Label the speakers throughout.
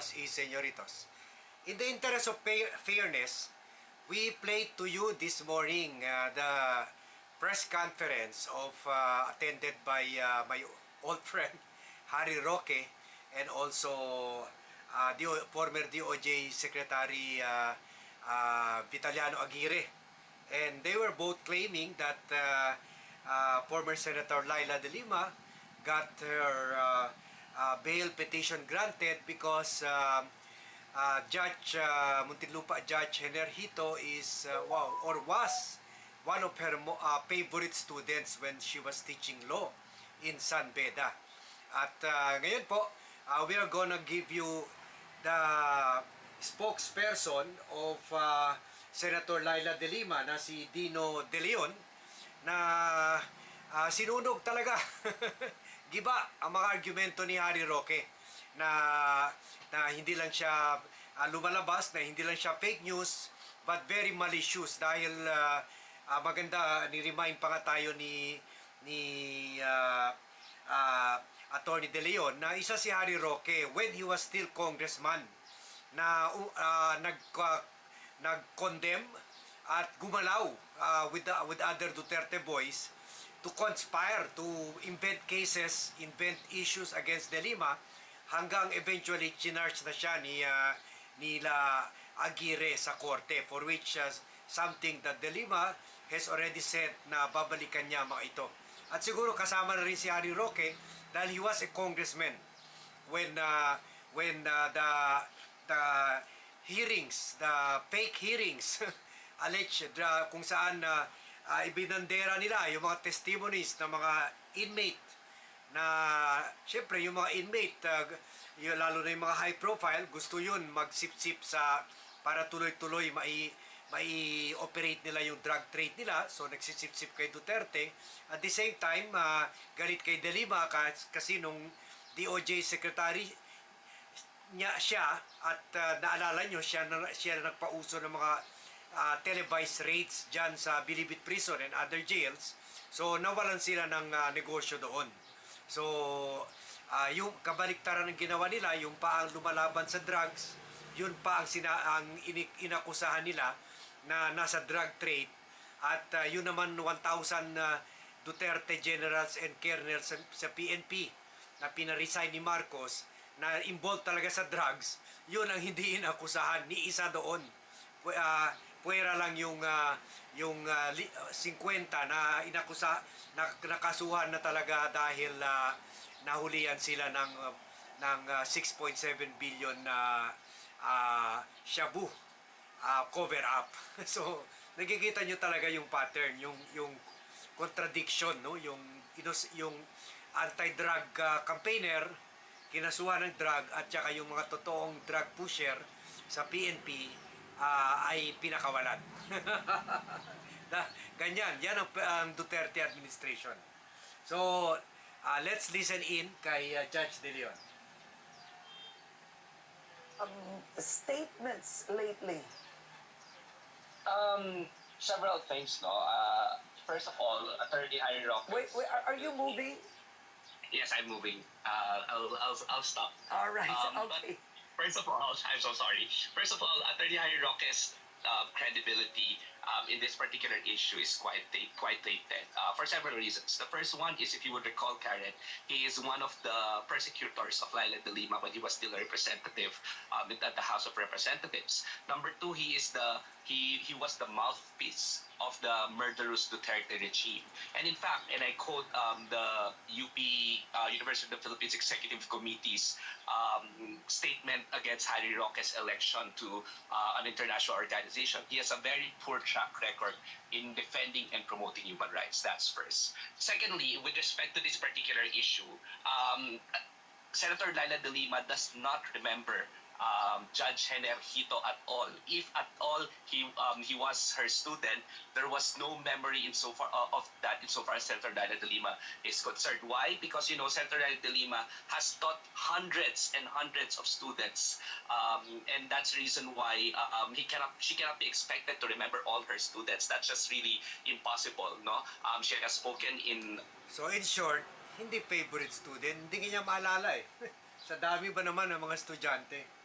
Speaker 1: señoritas y señoritos. In the interest of fa- fairness, we played to you this morning uh, the press conference of uh, attended by uh, my old friend Harry Roque and also uh, DO, former DOJ Secretary uh, uh, Vitaliano Aguirre. And they were both claiming that uh, uh, former Senator Laila de Lima got her uh, uh, bail petition granted because um, uh, Judge uh, Muntinlupa Judge Henerhito is uh, wow or was one of her uh, favorite students when she was teaching law in San Beda. At uh, ngayon po, uh, we are gonna give you the spokesperson of uh, Senator Laila De Lima na si Dino De Leon na ah, sinunog talaga giba ang mga argumento ni Harry Roque na na hindi lang siya ah, lumalabas na hindi lang siya fake news but very malicious dahil ah, ah, maganda ni-remind pa nga tayo ni ni ah, ah, Attorney De Leon na isa si Harry Roque when he was still congressman na uh, nag nag-condemn at gumalaw uh, with the, with other Duterte boys to conspire to invent cases, invent issues against De Lima hanggang eventually chinarge na siya ni uh, nila Aguirre sa korte for which uh, something that De Lima has already said na babalikan niya mga ito. At siguro kasama na rin si Harry Roque dahil he was a congressman when uh, when uh, the the hearings, the fake hearings alleged uh, kung saan uh, uh, ibinandera nila yung mga testimonies ng mga inmate na syempre yung mga inmate uh, yung, lalo na yung mga high profile gusto yun magsip-sip sa para tuloy-tuloy mai mai operate nila yung drug trade nila. So nagsisip-sip kay Duterte. At the same time uh, galit kay De Lima kas- kasi nung DOJ secretary niya siya at uh, naalala nyo siya na, siya na nagpauso ng mga uh, televised raids dyan sa Bilibid Prison and other jails. So nawalan sila ng uh, negosyo doon. So uh, yung kabaliktaran ng ginawa nila yung pa ang lumalaban sa drugs yun pa ang, sina, ang ini- inakusahan nila na nasa drug trade. At uh, yun naman 1,000 uh, Duterte generals and colonels sa, sa PNP na pinaresign ni Marcos na involved talaga sa drugs, yun ang hindi inakusahan ni isa doon. Ah, puwera lang yung ah, yung li- ah, 50 na inakusa na nakasuhan na talaga dahil ah, nahulihan sila ng ah, ng ah, 6.7 billion na ah, shabu ah, cover up. so nakikita nyo talaga yung pattern, yung yung contradiction, no? Yung yung anti-drug ah, campaigner kinasuhan ng drug at saka yung mga totoong drug pusher sa PNP ah, ay pinakawalan. Na, ganyan, yan ang, ang Duterte administration. So, ah, let's listen in kay ah, Judge De Leon.
Speaker 2: um, statements lately.
Speaker 3: Um, several things, no? Uh, first of all, Attorney Harry Roque.
Speaker 2: Wait, wait, are, are you moving?
Speaker 3: Yes, I'm moving. Uh, I'll, I'll, I'll stop.
Speaker 2: All right,
Speaker 3: Um, but
Speaker 2: okay.
Speaker 3: First of all, I'm so sorry. First of all, Attorney Harry Roque's uh, credibility um, in this particular issue is quite quite tainted uh, for several reasons. The first one is, if you would recall, Karen, he is one of the persecutors of Laila de Lima when he was still a representative um, at the House of Representatives. Number two, he is the he he was the mouthpiece of the murderous Duterte regime. And in fact, and I quote um, the UP uh, University of the Philippines Executive Committee's um, statement against Harry Roque's election to uh, an international organization. He has a very poor track record in defending and promoting human rights. That's first. Secondly, with respect to this particular issue, um, Senator Laila de Lima does not remember um, Judge Hener Hito at all. If at all he um, he was her student, there was no memory in so far uh, of that insofar as Senator Laila de Lima is concerned. Why? Because you know Senator Laila de Lima has taught hundreds and hundreds of students, um, and that's the reason why uh, um, he cannot she cannot be expected to remember all her students. That's just really impossible. No, um, she has spoken in
Speaker 1: So in short, hindi favorite student, hindi niya maalala eh. Sa dami ba naman ng mga estudyante?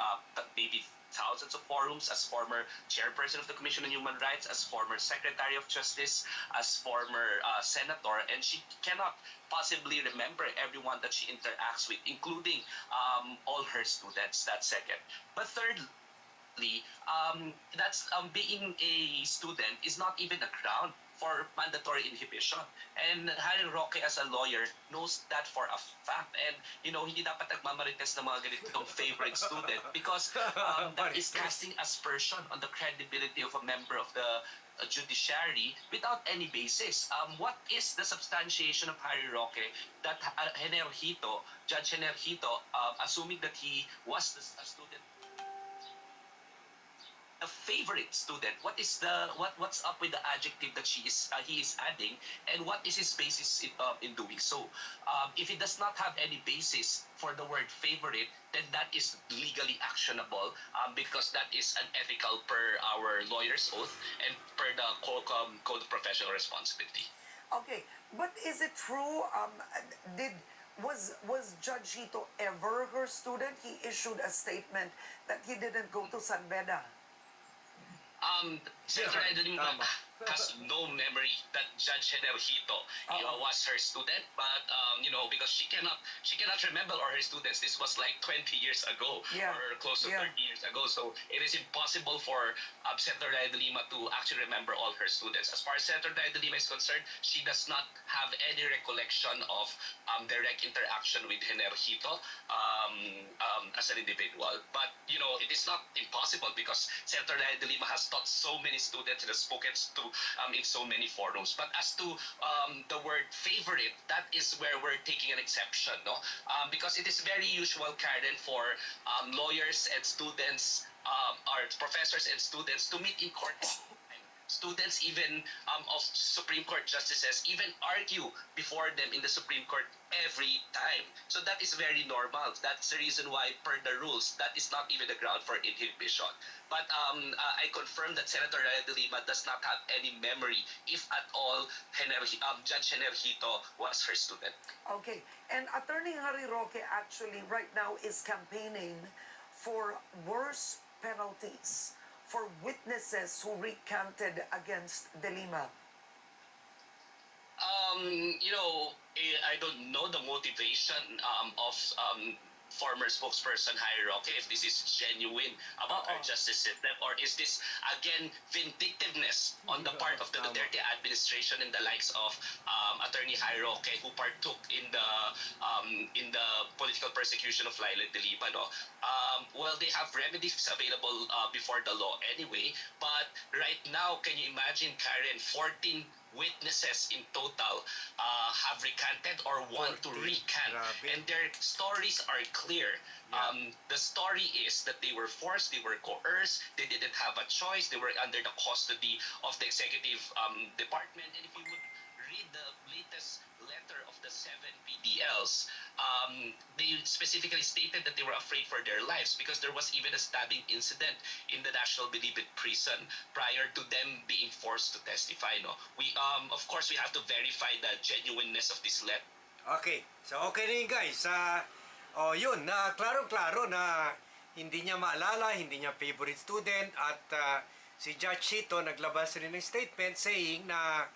Speaker 3: Uh, maybe thousands of forums as former chairperson of the Commission on Human Rights, as former Secretary of Justice, as former uh, senator, and she cannot possibly remember everyone that she interacts with, including um, all her students. That's second. But thirdly, um, that's um, being a student is not even a ground for mandatory inhibition. And Harry Roque as a lawyer knows that for a fact. And, you know, hindi dapat nagmamarites ng mga ganitong favorite student because um, that is casting aspersion on the credibility of a member of the uh, judiciary without any basis. Um, what is the substantiation of Harry Roque that uh, Henerhito, Judge Henerhito, um, assuming that he was a student a favorite student what is the what what's up with the adjective that she is uh, he is adding and what is his basis in, uh, in doing so um, if he does not have any basis for the word favorite then that is legally actionable um, because that is unethical per our lawyer's oath and per the code, um, code of professional responsibility
Speaker 2: Okay, but is it true? Um, did was was Judge Hito ever her student? He issued a statement that he didn't go to San Beda.
Speaker 3: Um,
Speaker 1: Yeah,
Speaker 3: Edeling
Speaker 1: tama.
Speaker 3: Has no memory that Judge Henerhito uh, was her student, but um, you know because she cannot she cannot remember all her students. This was like 20 years ago
Speaker 2: Yeah,
Speaker 3: or close to
Speaker 2: yeah.
Speaker 3: 30 years ago, so it is impossible for um, Senator Day de Lima to actually remember all her students. As far as Senator Day de Lima is concerned, she does not have any recollection of um, direct interaction with Henerhito um, um, as an individual. But you know it is not impossible because Senator Day de Lima has taught so many students and has spoken to um, in so many forums. But as to um, the word favorite, that is where we're taking an exception, no? Um, because it is very usual, Karen, for um, lawyers and students, um, or professors and students to meet in court. Students even um, of Supreme Court justices even argue before them in the Supreme Court every time. So that is very normal. That's the reason why, per the rules, that is not even a ground for inhibition. But um, uh, I confirm that Senator Raya de Lima does not have any memory, if at all, Hener, um, Judge Henerhito was her student.
Speaker 2: Okay, and Attorney Harry Roque actually right now is campaigning for worse penalties for witnesses who recanted against De Lima.
Speaker 3: Um, you know, eh, I don't know the motivation um, of um, former spokesperson Harry Roque if this is genuine about our
Speaker 2: Oo.
Speaker 3: justice system or is this again vindictiveness on the part of the. Duterte administration and the likes of um, Attorney Harry Roque who partook in the um, in the political persecution of Laila de Lima. No? Um, well, they have remedies available uh, before the law anyway, but right now, can you imagine, Karen, 14 witnesses in total uh, have recanted or want to
Speaker 1: 14.
Speaker 3: recant,
Speaker 1: Grabe.
Speaker 3: and their stories are clear.
Speaker 1: Yeah.
Speaker 3: Um, the story is that they were forced, they were coerced, they didn't have a choice, they were under the custody of the executive um, department. And if you would read the latest letter of the seven PDLs, um, they specifically stated that they were afraid for their lives because there was even a stabbing incident in the National Bilibid prison prior to them being forced to testify. No, we um, of course we have to verify the genuineness of this letter.
Speaker 1: Okay, so okay na guys. Sa oh, yun, na klaro-klaro na hindi niya maalala, hindi niya favorite student at ah, si Judge Chito naglabas rin ng statement saying na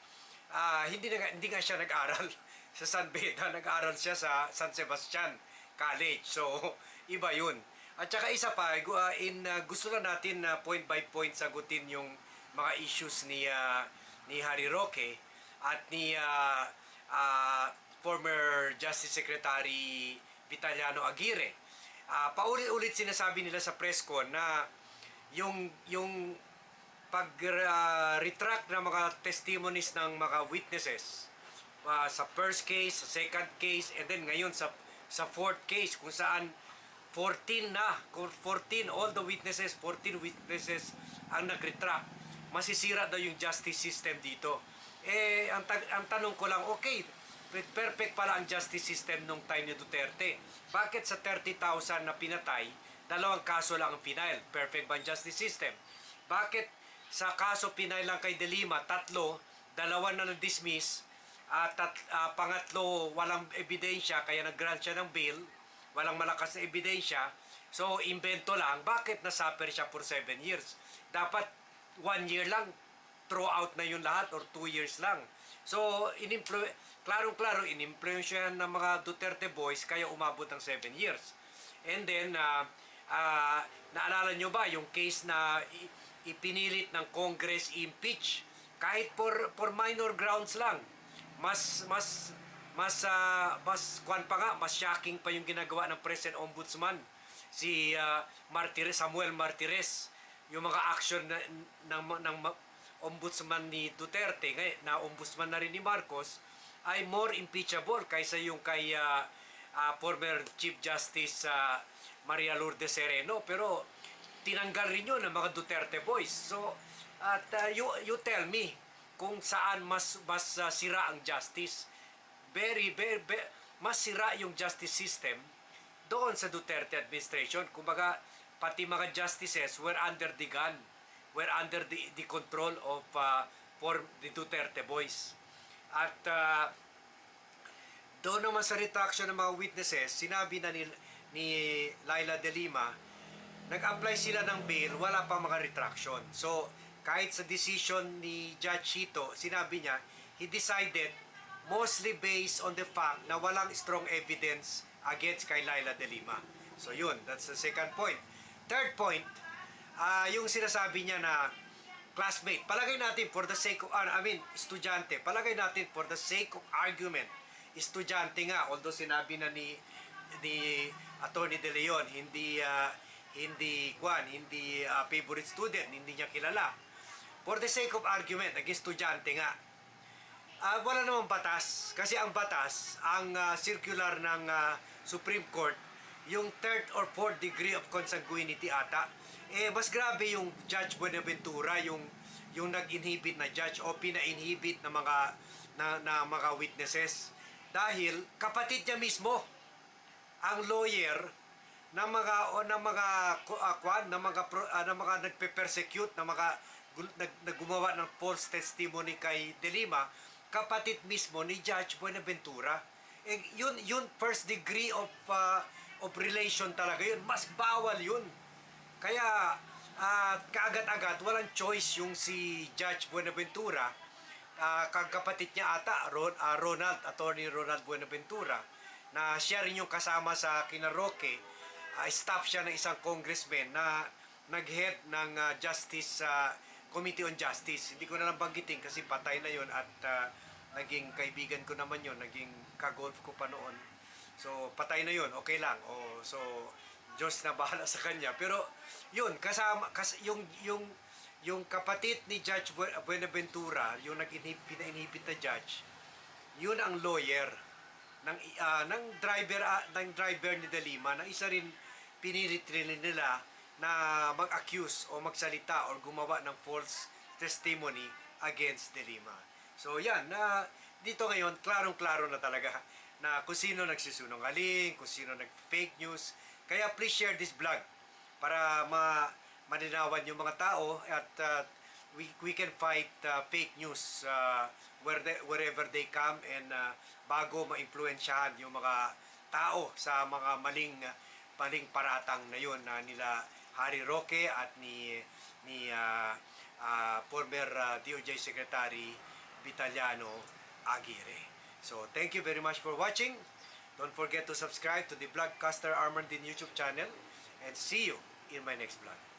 Speaker 1: ah, hindi, na, hindi nga siya nag-aral sa San Beda, nag-aral siya sa San Sebastian College. So, iba yun. At saka isa pa, ah, in, ah, gusto lang natin na point by point sagutin yung mga issues ni ah, ni Harry Roque at ni ah, ah, former Justice Secretary Vitaliano Aguirre. Ah, paulit-ulit sinasabi nila sa press con na yung yung pag-retract ng mga testimonies ng mga witnesses ah, sa first case, sa second case, and then ngayon sa sa fourth case kung saan 14 na, kung 14 all the witnesses, 14 witnesses ang nag-retract. Masisira daw yung justice system dito. Eh ang, tag- ang tanong ko lang, okay, perfect pala ang justice system nung time ni Duterte. Bakit sa 30,000 na pinatay, dalawang kaso lang ang final? Perfect ba ang justice system? Bakit sa kaso pinay lang kay De Lima, tatlo, dalawa na na-dismiss, at tat, ah, pangatlo walang ebidensya kaya nag-grant siya ng bail, walang malakas na ebidensya, So, invento lang. Bakit nasuffer siya for 7 years? Dapat 1 year lang, throw out na yun lahat or 2 years lang. So, inimplu klarong-klaro, in-influence yan ng mga Duterte boys kaya umabot ng 7 years. And then, ah, ah, naalala nyo ba yung case na ipinilit ng Congress impeach kahit for, for minor grounds lang. Mas, mas, mas, ah, mas, kwan pa nga, mas shocking pa yung ginagawa ng President Ombudsman si ah, Martires, Samuel Martires yung mga action na, ng, ng, ma- ombudsman ni Duterte ngay- na ombudsman na rin ni Marcos ay more impeachable kaysa yung kay ah, ah, former Chief Justice ah, Maria Lourdes Sereno pero tinanggal rin yun ng mga Duterte boys so at ah, you, you tell me kung saan mas mas ah, sira ang justice very, very, very mas sira yung justice system doon sa Duterte administration. Kumbaga, pati mga justices were under the gun, were under the, the control of uh, for the Duterte boys. At uh, doon naman sa retraction ng mga witnesses, sinabi na ni, ni Laila de Lima, nag-apply sila ng bail, wala pa mga retraction. So, kahit sa decision ni Judge Chito, sinabi niya, he decided mostly based on the fact na walang strong evidence against kay Laila de Lima. So yun, that's the second point. Third point, ah yung sinasabi niya na classmate, palagay natin for the sake of, ah, I mean, estudyante, palagay natin for the sake of argument, estudyante nga, although sinabi na ni ni Attorney De Leon, hindi ah, hindi kwan, hindi ah, favorite student, hindi niya kilala. For the sake of argument, naging estudyante nga, Ah, wala namang batas. Kasi ang batas, ang ah, circular ng ah, Supreme Court, yung third or fourth degree of consanguinity ata, eh mas grabe yung Judge Buenaventura, yung yung nag-inhibit na judge o pina-inhibit na mga na, na mga witnesses dahil kapatid niya mismo ang lawyer ng mga o ng mga ku- ah, ng mga pro, ah, ng mga nagpe-persecute ng mga nag, naggumawa ng false testimony kay De Lima kapatid mismo ni Judge Buenaventura. Eh, yun yun first degree of ah, of relation talaga yun. Mas bawal yun. Kaya ah, kaagad-agad walang choice yung si Judge Buenaventura. Uh, kagkapatid niya ata Ron, ah, Ronald Attorney Ronald Buenaventura na siya rin yung kasama sa Kinaroke ah, staff siya ng isang congressman na nag-head ng ah, Justice ah, Committee on Justice. Hindi ko na lang banggitin kasi patay na yon at ah, naging kaibigan ko naman yon naging kagolf ko pa noon. So patay na yon okay lang. O so Diyos na bahala sa kanya. Pero yun kasama kas, yung yung yung kapatid ni Judge Bu- Buenaventura yung nag-inhib pinainhibit na judge yun ang lawyer ng ah, ng driver ah, ng driver ni De Lima na isa rin pinilit nila na mag-accuse o magsalita or gumawa ng false testimony against De Lima. So yan, na dito ngayon, klarong-klaro na talaga na kung sino nagsisunungaling, kung sino nag-fake news. Kaya please share this vlog para ma maninawan yung mga tao at uh, we, we can fight uh, fake news uh, where they, wherever they come and uh, bago ma-impluensyahan yung mga tao sa mga maling maling paratang na yun na nila Harry Roque at ni ni uh, uh, former uh, DOJ Secretary Vitaliano Aguirre. So thank you very much for watching. Don't forget to subscribe to the Vlogcaster Armandin YouTube channel and see you in my next vlog.